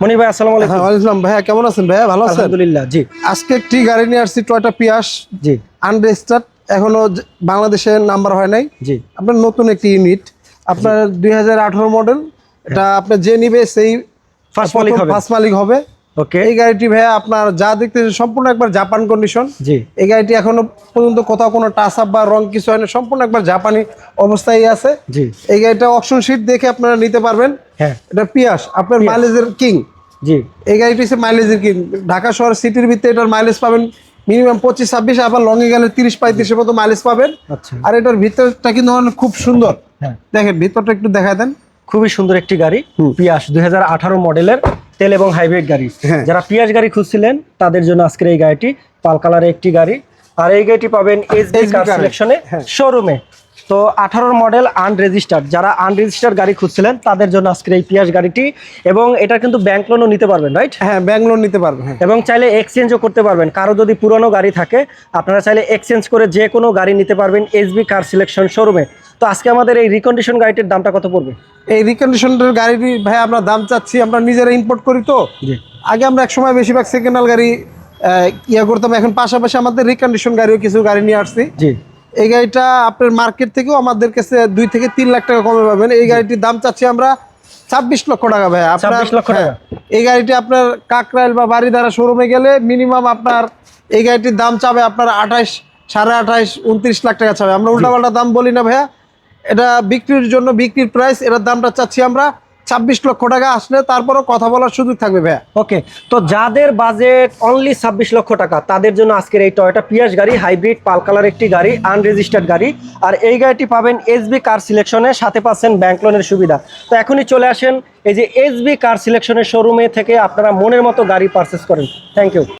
মনির ভাই আসসালামু আলাইকুম। হ্যাঁ ওয়ালাইকুম আসসালাম। ভাইয়া কেমন আছেন? ভাইয়া ভালো আছেন? আলহামদুলিল্লাহ জি। আজকে একটি গাড়ি নিয়ে আসছি টয়টা পিয়াস জি। আনরেজিস্টার্ড এখনও বাংলাদেশে নাম্বার হয় নাই। জি। আপনার নতুন একটি ইউনিট আপনার দুই হাজার আঠেরো মডেল এটা আপনার যে নিবে সেই First মালিক হবে। ফার্স্ট মালিক হবে। ওকে। এই গাড়িটি ভাইয়া আপনার যা দেখতে সম্পূর্ণ একবার জাপান কন্ডিশন জি। এই গাড়িটি এখনও পর্যন্ত কোথাও কোনো টাচ আপ বা রং কিছু হয়নি সম্পূর্ণ একবার জাপানি অবস্থায় আছে। জি। এই গাড়িটা অপশন শিট দেখে আপনারা নিতে পারবেন। হ্যাঁ। এটা পিয়াস আপনার। মাইলেজের কিং জি। এই গাড়িটি হচ্ছে মাইলেজের কিং? ঢাকা শহর সিটির ভিতরে এটার মাইলেজ পাবেন মিনিমাম পঁচিশ ছাব্বিশ আবার লংয়ে গেলে তিরিশ পঁয়ত্রিশের মতো মাইলেজ পাবেন। আচ্ছা। আর এটার ভিতরটা কিন্তু খুব সুন্দর। হ্যাঁ। দেখেন ভিতরটা একটু দেখা দেন। খুবই সুন্দর একটি গাড়ি। পিয়াস দুই মডেলের তেল এবং হাইব্রিড গাড়ি। হ্যাঁ। যারা পিয়াস গাড়ি খুঁজছিলেন তাদের জন্য আজকের এই গাড়িটি পাল কালারের একটি গাড়ি। আর এই গাড়িটি পাবেন এসবি SB কার। সিলেকশনে। শোরুমে তো আঠারোর মডেল আনরেজিস্টার্ড যারা আনরেজিস্টার্ড গাড়ি খুঁজছিলেন তাদের জন্য আজকের এই পিয়াস গাড়িটি এবং এটা কিন্তু ব্যাংক লোনও নিতে পারবেন রাইট হ্যাঁ ব্যাঙ্গলোর নিতে পারবেন হ্যাঁ। এবং চাইলে এক্সচেঞ্জও করতে পারবেন। কারও যদি পুরনো গাড়ি থাকে আপনারা চাইলে এক্সচেঞ্জ করে যে কোনো গাড়ি নিতে পারবেন এসবি কার সিলেকশন শোরুমে তো আজকে আমাদের এই রিকন্ডিশন গাড়িটির দামটা কত পড়বে? এই রিকন্ডিশনের গাড়িটি ভাই আমরা দাম চাচ্ছি আমরা নিজেরা ইম্পোর্ট করি তো। আগে আমরা এক সময় বেশিরভাগ সেকেন্ড হ্যান্ড গাড়ি ইয়ে করতাম এখন পাশাপাশি আমাদের রিকন্ডিশন গাড়িও কিছু গাড়ি নিয়ে আসছি। জি। এই গাড়িটা আপনার মার্কেট থেকেও আমাদের কাছে দুই থেকে তিন লাখ টাকা কমে পাবেন। এই গাড়িটির দাম চাচ্ছি আমরা ছাব্বিশ লক্ষ টাকা ভাই। আপনার 26 লক্ষ টাকা? হ্যাঁ, এই গাড়িটি আপনার কাকরাইল বা বাড়িধারা শোরুমে গেলে মিনিমাম আপনার এই গাড়িটির দাম চাবে আপনার আঠাইশ সাড়ে আঠাইশ উনত্রিশ লাখ টাকা চাবে। আমরা উল্টাপাল্টা দাম বলি না ভাইয়া। এটা বিক্রির জন্য বিক্রির প্রাইস এটার দামটা চাচ্ছি আমরা ছাব্বিশ লক্ষ টাকা আসলে তারপরও কথা বলার সুযোগ থাকবে ভাইয়া। ওকে, তো যাদের বাজেট অনলি ছাব্বিশ লক্ষ টাকা, তাদের জন্য আজকের এই টয়টা পিয়াস গাড়ি হাইব্রিড পাল কালার একটি গাড়ি আনরেজিস্টার্ড গাড়ি। আর এই গাড়িটি পাবেন এসবি কার সিলেকশনে সাথে পাচ্ছেন ব্যাংক লোনের সুবিধা। তো এখনই চলে আসেন, এই যে এসবি কার সিলেকশনের শোরুমে থেকে আপনারা মনের মতো গাড়ি পারচেস করেন। Thank you